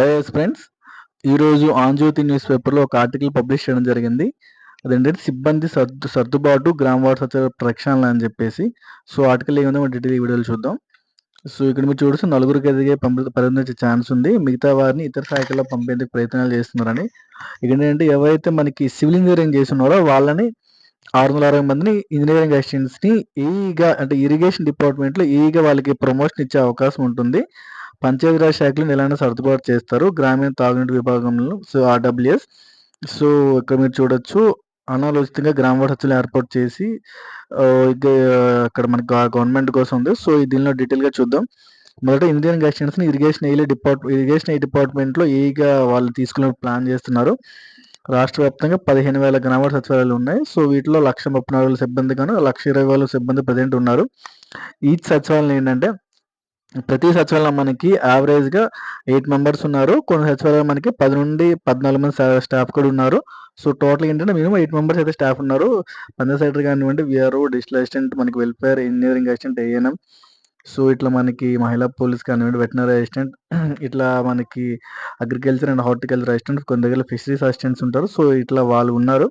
Hellos friends ఈరోజు ఆంజ్యోతి news పేపర్లో ఒక ఆర్టికల్ పబ్లిష్ చేయడం జరిగింది. అదేంటంటే సిబ్బంది సర్దు సర్దుబాటు గ్రామ వార్డు సచివ ప్రక్షాళన అని చెప్పేసి. సో ఆర్టికల్ ఏముందో మనం డీటెయిల్ వీడియోలు చూద్దాం. సో ఇక్కడ మీరు చూడొచ్చు నలుగురికి ఎదిగే పంపి పరిగణించే ఛాన్స్ ఉంది. మిగతా వారిని ఇతర శాఖల్లో పంపేందుకు ప్రయత్నాలు చేస్తున్నారని. ఇక్కడ ఏంటంటే ఎవరైతే మనకి సివిల్ ఇంజనీరింగ్ చేస్తున్నారో వాళ్ళని ఆరు వందల అరవై మందిని ఇంజనీరింగ్ అసిస్టెంట్స్ని ఈగా అంటే ఇరిగేషన్ డిపార్ట్మెంట్లో ఈగా వాళ్ళకి ప్రమోషన్ ఇచ్చే అవకాశం ఉంటుంది. పంచాయతీరాజ్ శాఖలను ఎలాంటి సర్దుబాటు చేస్తారు? గ్రామీణ తాగునీటి విభాగంలో సో ఆర్డబ్ల్యూఎస్. సో ఇక్కడ మీరు చూడొచ్చు. అనాలోచితంగా గ్రామ వార్డు ఏర్పాటు చేసి ఇది అక్కడ మనకి గవర్నమెంట్ కోసం ఉంది. సో దీనిలో డీటెయిల్గా చూద్దాం. మొదట ఇండియన్ అసిస్టెంట్స్ని ఇరిగేషన్ ఎయిలీ డిపార్ట్ ఇరిగేషన్ ఏ డిపార్ట్మెంట్లో ఏగా వాళ్ళు తీసుకునే ప్లాన్ చేస్తున్నారు. రాష్ట్ర వ్యాప్తంగా పదిహేను వేల గ్రామ సచివాలయాలు ఉన్నాయి. సో వీటిలో లక్ష ముప్పై నాలుగు వేల సిబ్బంది గాను లక్ష ఇరవై వేల సిబ్బంది ప్రజెంట్ ఉన్నారు. ఈచ్ సచివాలయం ఏంటంటే ప్రతి సచివాలయం మనకి యావరేజ్గా ఎయిట్ మెంబర్స్ ఉన్నారు. కొన్ని సచివాలయాలు మనకి పది నుండి పద్నాలుగు మంది స్టాఫ్ కూడా ఉన్నారు. సో టోటల్ ఏంటంటే మినిమం ఎయిట్ మెంబర్స్ అయితే స్టాఫ్ ఉన్నారు. పంచాయత్ సెక్రటరీ కానివ్వండి విఆర్ఓ డిజిటల్ అసిస్టెంట్ మనకి welfare engineering assistant ANM so ఇట్లా మనకి మహిళా పోలీస్ కానివ్వండి వెటనరీ అసిస్టెంట్ ఇట్లా మనకి అగ్రికల్చర్ అండ్ హార్టికల్చర్ అసిస్టెంట్ కొన్ని దగ్గర ఫిషరీస్ అసిస్టెంట్స్ ఉంటారు. సో ఇట్లా వాళ్ళు ఉన్నారు.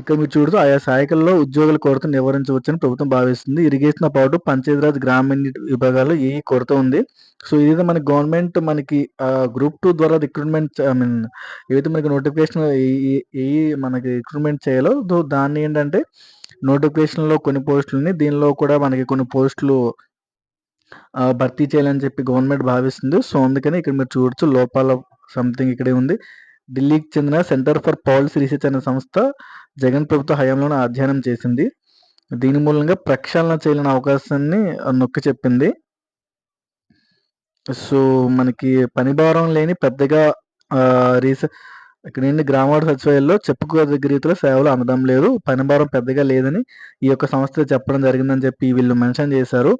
ఇక్కడ మీరు చూడదు ఆయా శాఖల్లో ఉద్యోగుల కొరత నివారించవచ్చని ప్రభుత్వం భావిస్తుంది. ఇరిగేషన్ పాటు పంచాయతీరాజ్ గ్రామీణ విభాగాల్లో ఏ కొరత ఉంది. సో ఇది మన గవర్నమెంట్ మనకి గ్రూప్ టూ ద్వారా రిక్రూట్మెంట్ ఐ మీన్ ఏదైతే మనకి నోటిఫికేషన్ ఏ మనకి రిక్రూట్మెంట్ చేయాలో దాన్ని ఏంటంటే నోటిఫికేషన్లో కొన్ని పోస్టులని దీనిలో కూడా మనకి కొన్ని పోస్టులు భర్తీ చేయాలని చెప్పి గవర్నమెంట్ భావిస్తుంది. సో అందుకని ఇక్కడ మీరు చూడొచ్చు లోపాల సంథింగ్ ఇక్కడే ఉంది. ఢిల్లీకి చెందిన సెంటర్ ఫర్ పాలసీ రీసెర్చ్ అనే సంస్థ జగన్ ప్రభుత్వ హయాంలోనే అధ్యయనం చేసింది. దీని మూలంగా ప్రక్షాళన చేయలేని అవకాశాన్ని నొక్కి చెప్పింది. సో మనకి పనిభారం లేని పెద్దగా రీసెర్చ్ ఇక్కడ ఏంటి గ్రామాడ సచివాలయంలో చెప్పుకోదగ్గ రీతిలో సేవలు అందడం లేదు. పనిభారం పెద్దగా లేదని ఈ యొక్క సంస్థ చెప్పడం జరిగిందని చెప్పి వీళ్ళు మెన్షన్ చేశారు.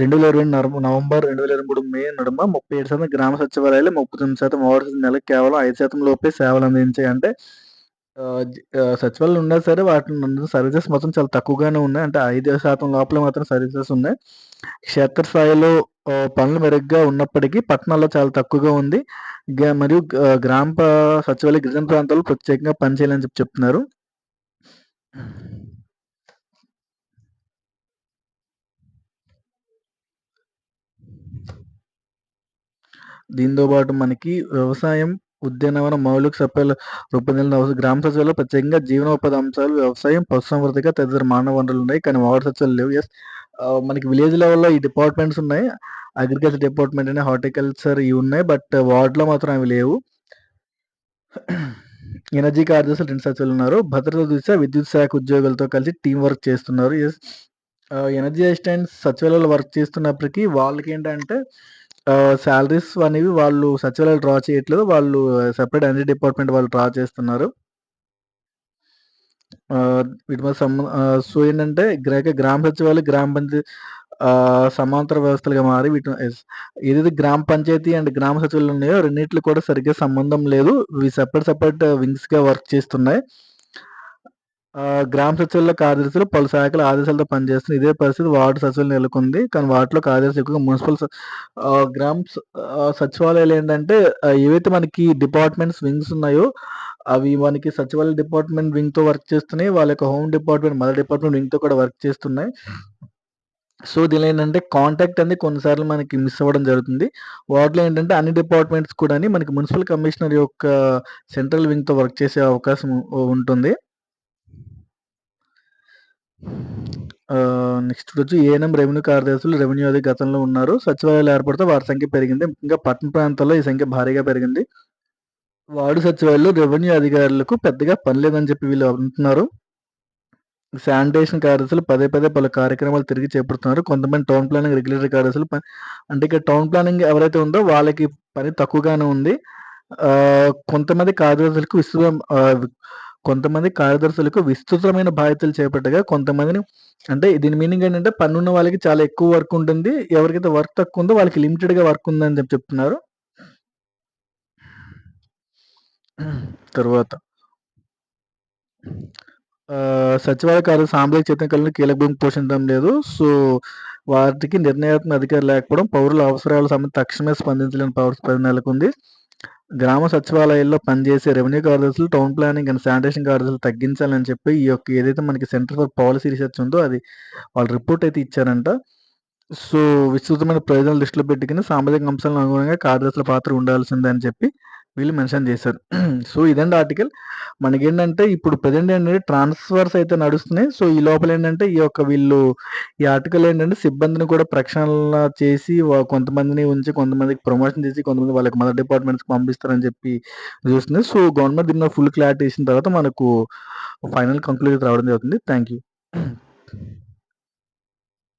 రెండు వేల ఇరవై నవంబర్ రెండు వేల ఇరవై మూడు మే నడుమ ముప్పై ఏడు శాతం గ్రామ సచివాలయాలు ముప్పై తొమ్మిది శాతం ఓవర్సీస్ నెలకు కేవలం ఐదు శాతం లోపే సేవలు అందించాయి. అంటే సచివాలయాలు ఉన్నా సరే వాటి సర్వీసెస్ మొత్తం చాలా తక్కువగానే ఉన్నాయి. అంటే ఐదు శాతం లోపల మాత్రం సర్వీసెస్ ఉన్నాయి. క్షేత్రస్థాయిలో పనులు మెరుగ్గా ఉన్నప్పటికీ పట్టణాల్లో చాలా తక్కువగా ఉంది. మరియు గ్రామ సచివాలయ గిరిజన ప్రాంతాల్లో ప్రత్యేకంగా పనిచేయాలని చెప్పి చెప్తున్నారు. దీంతో పాటు మనకి వ్యవసాయం ఉద్యానవన మౌలిక సభ్యుల రూపొందించిన గ్రామ సచివాలయంలో ప్రత్యేకంగా జీవనోపాధి అంశాలు వ్యవసాయం పశుసంవర్ధక తదితర మానవ వనరులు ఉన్నాయి. కానీ వార్డు సచివాలు లేవు. ఎస్ మనకి విలేజ్ లెవెల్లో ఈ డిపార్ట్మెంట్స్ ఉన్నాయి. అగ్రికల్చర్ డిపార్ట్మెంట్ అని హార్టికల్చర్ ఇవి ఉన్నాయి. బట్ వార్డులో మాత్రం అవి లేవు. ఎనర్జీ కార్యదర్శులు రెండు సచివాలు ఉన్నారు. భద్రత దిశ విద్యుత్ శాఖ ఉద్యోగులతో కలిసి టీం వర్క్ చేస్తున్నారు. ఎస్ ఎనర్జీ అసిస్టెంట్ సచివాలయంలో వర్క్ చేస్తున్నప్పటికీ వాళ్ళకి ఏంటంటే శాలరీస్ అనేవి వాళ్ళు సచివాలయాలు డ్రా చేయట్లేదు. వాళ్ళు సెపరేట్ ఎనర్జీ డిపార్ట్‌మెంట్ వాళ్ళు డ్రా చేస్తున్నారు. వీటి మీద సంబ సో ఏంటంటే గ్రాక గ్రామ సచివాలయం, గ్రామ పంచాయతీ సమాంతర వ్యవస్థలుగా మారి వీటిని ఏదైతే గ్రామ పంచాయతీ అండ్ గ్రామ సచివాలయాలు ఉన్నాయో రెండిట్లు కూడా సరిగ్గా సంబంధం లేదు. ఇవి సెపరేట్ సెపరేట్ వింగ్స్‌గా వర్క్ చేస్తున్నాయి. గ్రామ సచివాలయ కార్యదర్శులు పలు శాఖల ఆదేశాలతో పనిచేస్తుంది ఇదే పరిస్థితి వార్డు సచివాలయం నెలకొంది. కానీ వాటిలో కార్యదర్శి ఎక్కువగా మున్సిపల్ గ్రామ సచివాలయాలు ఏంటంటే ఏవైతే మనకి డిపార్ట్మెంట్స్ వింగ్స్ ఉన్నాయో అవి మనకి సచివాలయ డిపార్ట్మెంట్ వింగ్‌తో వర్క్ చేస్తున్నాయి. వాళ్ళ యొక్క హోమ్ డిపార్ట్మెంట్ మదర్ డిపార్ట్మెంట్ వింగ్‌తో కూడా వర్క్ చేస్తున్నాయి. సో దీనిలో ఏంటంటే కాంటాక్ట్ అనేది కొన్నిసార్లు మనకి మిస్ అవ్వడం జరుగుతుంది. వాటిలో ఏంటంటే అన్ని డిపార్ట్మెంట్స్ కూడా మనకి మున్సిపల్ కమిషనర్ యొక్క సెంట్రల్ వింగ్‌తో వర్క్ చేసే అవకాశం ఉంటుంది. నెక్స్ట్ వచ్చి ఏఎన్ఎం రెవెన్యూ కార్యదర్శులు రెవెన్యూ అది గతంలో ఉన్నారు. సచివాలయాలు ఏర్పడితే వారి సంఖ్య పెరిగింది. ఇంకా పట్టణ ప్రాంతాల్లో ఈ సంఖ్య భారీగా పెరిగింది. వార్డు సచివాలయాల్లో రెవెన్యూ అధికారులకు పెద్దగా పని లేదని చెప్పి వీళ్ళు అంటున్నారు. శానిటేషన్ కార్యదర్శులు పదే పదే పలు కార్యక్రమాలు తిరిగి చేపడుతున్నారు. కొంతమంది టౌన్ ప్లానింగ్ రెగ్యులేటరీ కార్యదర్శులు అంటే ఇక్కడ టౌన్ ప్లానింగ్ ఎవరైతే ఉందో వాళ్ళకి పని తక్కువగానే ఉంది. కొంతమంది కార్యదర్శులకు విస్తృత కొంతమంది కార్యదర్శులకు విస్తృతమైన బాధ్యతలు చేపట్టగా కొంతమందిని అంటే దీని మీనింగ్ ఏంటంటే పన్నున్న వాళ్ళకి చాలా ఎక్కువ వర్క్ ఉంటుంది. ఎవరికైతే వర్క్ తక్కువ ఉందో వాళ్ళకి లిమిటెడ్గా వర్క్ ఉందని చెప్పి చెప్తున్నారు. తర్వాత సచివాలయ కార్య సాంప్రదాయ చైతన్య కీలక భూమి పోషించడం లేదు. సో వాటికి నిర్ణయాత్మక అధికారం లేకపోవడం, పౌరుల అవసరాల సమయం తక్షణమే స్పందించలేని పరిస్థితి నెలకొంది. గ్రామ సచివాలయాల్లో పనిచేసే రెవెన్యూ కార్యదర్శులు, టౌన్ ప్లానింగ్ అండ్ శానిటేషన్ కార్యదర్శులు తగ్గించాలని చెప్పి ఈ యొక్క ఏదైతే మనకి సెంటర్ ఫర్ పాలసీ రీసెర్చ్ ఉందో అది వాళ్ళు రిపోర్ట్ అయితే ఇచ్చారంట. సో, విస్తృతమైన ప్రయోజనాలు దృష్టిలో పెట్టుకుని సామాజిక అంశాలను అనుగుణంగా కార్యదర్శుల పాత్ర ఉండాల్సిందే అని చెప్పి వీళ్ళు మెన్షన్ చేశారు. సో, ఇదండి ఆర్టికల్. మనకేంటంటే ఇప్పుడు ప్రజెంట్ ఏంటంటే ట్రాన్స్‌ఫర్స్ అయితే నడుస్తున్నాయి. సో, ఈ లోపల ఏంటంటే ఈ యొక్క వీళ్ళు ఈ ఆర్టికల్ ఏంటంటే సిబ్బందిని కూడా ప్రక్షాళన చేసి కొంతమందిని ఉంచి, కొంతమందికి ప్రమోషన్ చేసి, కొంతమంది వాళ్ళకి మదర్ డిపార్ట్‌మెంట్స్‌కి పంపిస్తారని చెప్పి చూస్తుంది. సో, గవర్నమెంట్ దీని ఫుల్ క్లారిటీ ఇచ్చిన తర్వాత మనకు ఫైనల్ కంక్లూజన్ రావడం జరుగుతుంది. Thank you.